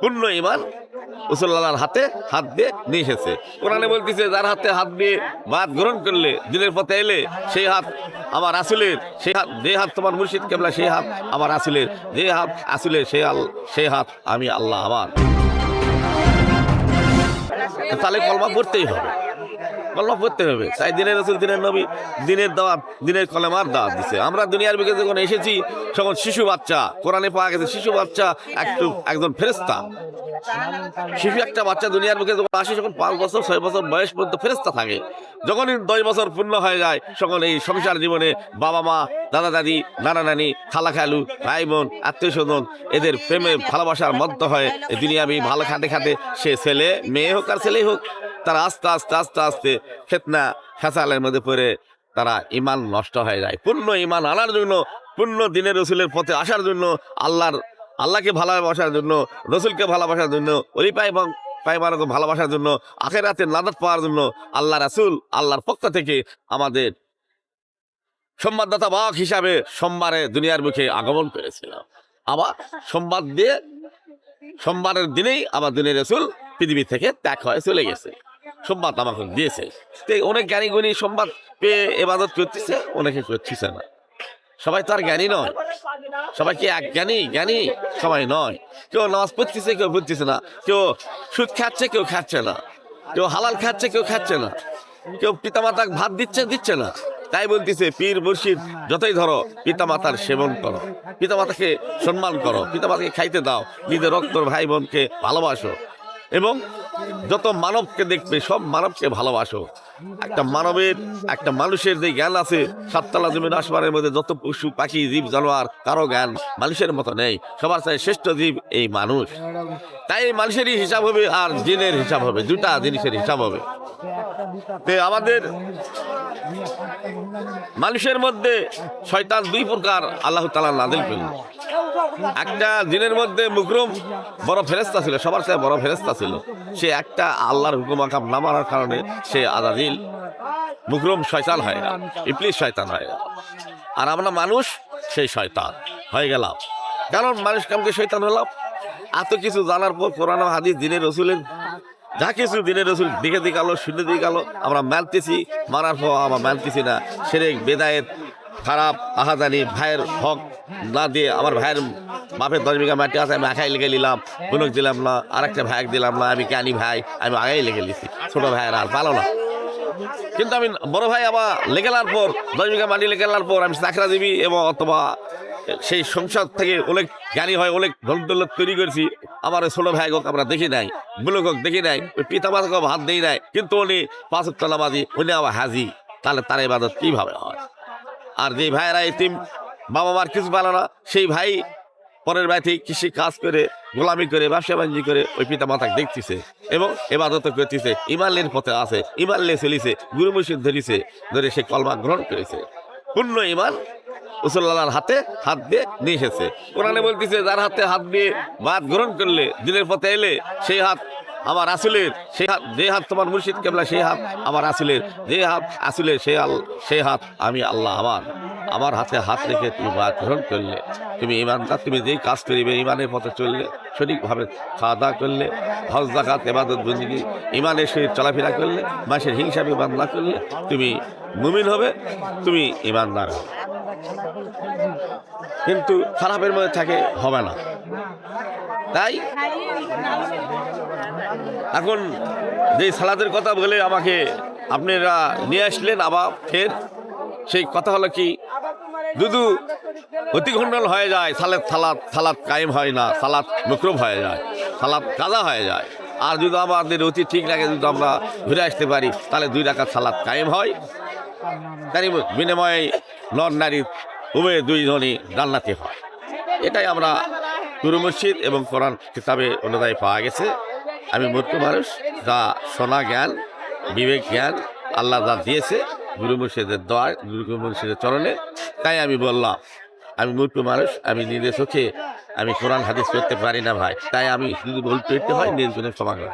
পূর্ণ ইমান রসুল্লাহর হাতে হাত দিয়ে নিয়ে এসেছে। কোরআনে বলতেছে, যার হাতে হাত দিয়ে ভাত গ্রহণ করলে, দিনের পথে এলে সেই হাত আমার আসলের সেই হাত, যে হাত তোমার মুর্শিদ কেবলা, সেই হাত আমার আসলের যে হাত আসলের সে আল সে হাত আমি আল্লাহ আমার। তাহলে কলমা পড়তেই হবে। কলমা পড়তে হবে। তাই দিনের রসুল, দিনের নবী, দিনের দাওয়াত, দিনের কলেমার দাওয়াত দিছে। আমরা দুনিয়ার বিকে যখন এসেছি, তখন শিশু বাচ্চা, কোরআনে পাওয়া গেছে শিশু বাচ্চা একটু একজন ফেরেস্তা শিশু একটা বাচ্চা দুনিয়ার মুখে যখন আসে যখন পাঁচ বছর, ছয় বছর বয়স পর্যন্ত ফেরেস্তা থাকে। যখনই দশ বছর পূর্ণ হয়ে যায়, তখন এই সংসার জীবনে বাবা মা, দাদা দাদি, নানা নানি, খালা খালু, ভাই বোন, আত্মীয় স্বজন, এদের প্রেমে ভালোবাসার মধ্য হয়ে এই দুনিয়াবি ভালো খাটে খাটে সে ছেলে, মেয়ে হোক আর ছেলেই হোক তারা আস্তে আস্তে আস্তে আস্তে ফেতনা ফেসালের মধ্যে পড়ে তারা ইমান নষ্ট হয়ে যায়। পূর্ণ ইমান আনার জন্য, পূর্ণ দিনের রসুলের পথে আসার জন্য, আল্লাহর, আল্লাহকে ভালোবাসার জন্য, রসুলকে ভালোবাসার জন্য অলিপাই এবং পাইমানকে ভালোবাসার জন্য আখের আখেরাতে নাদাত পাওয়ার জন্য আল্লাহ রাসুল আল্লাহর পক্ষ থেকে আমাদের সংবাদদাতা বাহক হিসাবে সোমবারে দুনিয়ার মুখে আগমন করেছিলাম। আবার সোমবার দিয়ে, সোমবারের দিনেই আমার দিনের রসুল পৃথিবী থেকে ত্যাগ হয়ে চলে গেছে। সোমবার আমাকে দিয়েছে। তো অনেক জ্ঞানী গুণী সোমবার পেয়ে এবাদত করতেছে, অনেকে করতেছে না। সবাই তো আর জ্ঞানী নয়। সবাই কি এক জ্ঞানী? জ্ঞানী সবাই নয়। কেউ নামাজ পড়তেছে, কেউ পড়তেছে না। কেউ সুদ খাচ্ছে, কেউ খাচ্ছে না। কেউ হালাল খাচ্ছে, কেউ খাচ্ছে না। কেউ পিতামাতা ভাত দিচ্ছে দিচ্ছে না। তাই বলতেছে, পীর, মুর্শিদ, যতই ধরো, পিতামাতার সেবন করো। পিতামাতাকে সম্মান করো। পিতামাতাকে খাইতে দাও। নিজের রক্তর ভাই বোনকে ভালোবাসো। এবং যত মানবকে দেখবে সব মানবকে ভালোবাসো। একটা মানবের, একটা মানুষের যে জ্ঞান আছে, সাততলা জমিন আসমানের মধ্যে যত পশু, পাখি, জীব, জানোয়ার, কারও জ্ঞান মানুষের মতো নেই। সবার চাই শ্রেষ্ঠ জীব এই মানুষ। তাই এই মানুষেরই হিসাব হবে আর জিনের হিসাব হবে। দুটা জিনিসের হিসাব হবে। আমাদের মানুষের মধ্যে শয়তান দুই প্রকার আল্লাহ তালা নাদিল করল। একটা দিনের মধ্যে মুকরম বড় ফেরেস্তা ছিল, সবার সাথে বড় ফেরেস্তা ছিল। সে একটা আল্লাহর হুকুম আকাম না মানার কারণে সে আজাদিল মুকরম শয়তান হয়। ইপলিশ শয়তান হয়। আর আমরা মানুষ, সেই শয়তান। হয়ে গেলাম। কারণ মানুষ কামকে শয়তান হলাম। এত কিছু জানার পর ও হাদিস, দিনের রসুলের যা কিছু দিনের রসুল দেখে দিয়ে গেল শুনে দিয়ে গেল আমরা মানতেছি। মানার পর আমরা মানতেছি না। সেরে বেদায়েত, খারাপ আহাদানি ভাইয়ের হক না দিয়ে আমার ভাইয়ের বাপের দশ বিঘা মাটি আছে, আমি আখাই লেগে নিলাম বুনক দিলাম না আর একটা ভাই দিলাম না, আমি কানি ভাই, আমি আগাই লেগে নিছি। ছোট ভাইয়ের আর ভালো না। কিন্তু আমি বড় ভাই আবার লেগে নেওয়ার পর, দশ বিঘা মাটি লেগে নেওয়ার পর আমি চাকরা দিবি এবং অথবা সেই সংসার থেকে অনেক জ্ঞানী হয় অনেক ধন দৌলত তৈরি করেছি। আমার ছোট ভাই হোক, আমরা দেখি নাই, বুলক দেখি নাই, ওই পিতা মাতাকে হাত দেই নাই, কিন্তু উনি পাঁচ তলাবাজি উনি আবার হাজি, তাহলে তার ইবাদত কীভাবে হয়? আর যে ভাইয়েরা এতিম বাবা মার কিছু পালো না, সেই ভাই পরের ভাই থেকে কৃষি কাজ করে গোলামি করে ব্যবসা বাণিজ্য করে ওই পিতা মাতাকে দেখতেছে এবং এবাদত করতেছে, ইমানের পথে আছে, ইমান লে চলিছে গুরু মুর্শিদ ধরিছে, ধরে সে কলমা গ্রহণ করেছে। পূর্ণ ইমান রসুল্লাহর হাতে হাত দিয়ে নিয়ে এসেছে। কোরআনে বলতেছে, যার হাতে হাত দিয়ে ভাত গ্রহণ করলে, দিনের পথে এলে সেই হাত আমার আসলের সেই হাত, যে হাত তোমার মুর্শিদ কেবলা, সেই হাত আমার আসলের যে হাত আসলের সেই আল সেই হাত আমি আল্লাহ আমার। আমার হাতে হাত রেখে তুমি ভাত গ্রহণ করলে, তুমি ইমানদার, তুমি যেই কাজ করিবে, ইমানের পথে চললে, সঠিকভাবে খাওয়া দাওয়া করলে, হজ জাকাত এবাদত বন্দিগি, ইমানের সহিত চলাফেরা করলে, মাসের হিংসা বিমান না করলে তুমি মুমিন হবে, তুমি ইমানদার হবে। কিন্তু খারাপের মধ্যে থাকে, হবে না। তাই এখন যে সালাদের কথা বলে আমাকে আপনারা নিয়ে আসলেন, আবার ফের সেই কথা হলো কি দুদু অতিখণ্ডন হয়ে যায়, সালাদ সালাদ সালাদ কায়েম হয় না, সালাদ মুকরব হয়ে যায়, সালাদ কাদা হয়ে যায়। আর যদি আমাদের অতি ঠিক লাগে, যদি আমরা ঘুরে আসতে পারি, তাহলে দুই রাখার সালাদ কায়েম হয়। তাই বিনিময়ে নর নারী উভয় দুইজনই জান্নাতি হয়। এটাই আমরা গুরু মসজিদ এবং কোরআন কিতাবে অনুযায়ী পাওয়া গেছে। আমি মূর্খ মানুষ, যা সোনা জ্ঞান, বিবেক জ্ঞান, আল্লাহ যা দিয়েছে গুরু মুর্শিদের দয় গুরু মুর্শিদের চরণে। তাই আমি বললাম, আমি মূর্খ মানুষ, আমি নিজের চোখে আমি কোরআন হাদিস করতে পারি না ভাই। তাই আমি শুধু বলতে হয় নির্জনের সমাগম